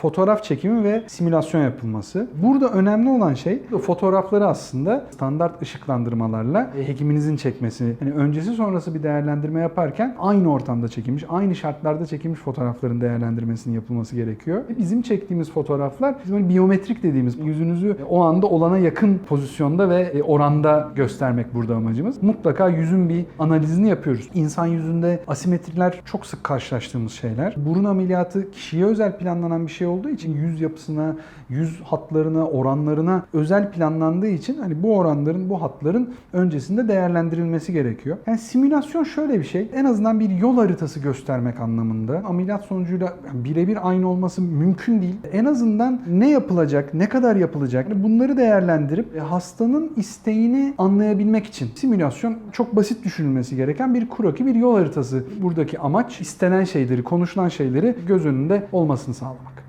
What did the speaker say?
fotoğraf çekimi ve simülasyon yapılması. Burada önemli olan şey fotoğrafları aslında standart ışıklandırmalarla e, hekiminizin çekmesi. Yani öncesi sonrası bir değerlendirme yaparken aynı ortamda çekilmiş, aynı şartlarda çekilmiş fotoğrafların değerlendirmesinin yapılması gerekiyor. E, Bizim çektiğimiz fotoğraflar bizim hani biyometrik dediğimiz yüzünüzü o anda olana yakın pozisyonda ve e, oranda göstermek burada amacımız. Mutlaka yüzün bir analizini yapıyoruz. İnsan yüzünde asimetriler çok sık karşılaştığımız şeyler. Burun ameliyatı kişiye özel planlanan bir şey olduğu için yüz yapısına, yüz hatlarına, oranlarına özel planlandığı için hani bu oranların, bu hatların öncesinde değerlendirilmesi gerekiyor. Yani simülasyon şöyle bir şey. En azından bir yol haritası göstermek anlamında. Ameliyat sonucuyla birebir aynı olması mümkün değil. En azından ne yapılacak, ne kadar yapılacak yani bunları değerlendirip e, hastanın isteğini anlayabilmek için simülasyon çok basit düşünülmesi gereken bir kroki, bir yol haritası. Buradaki amaç istenen şeyleri, konuşulan şeyleri göz önünde olmasını sağlamak.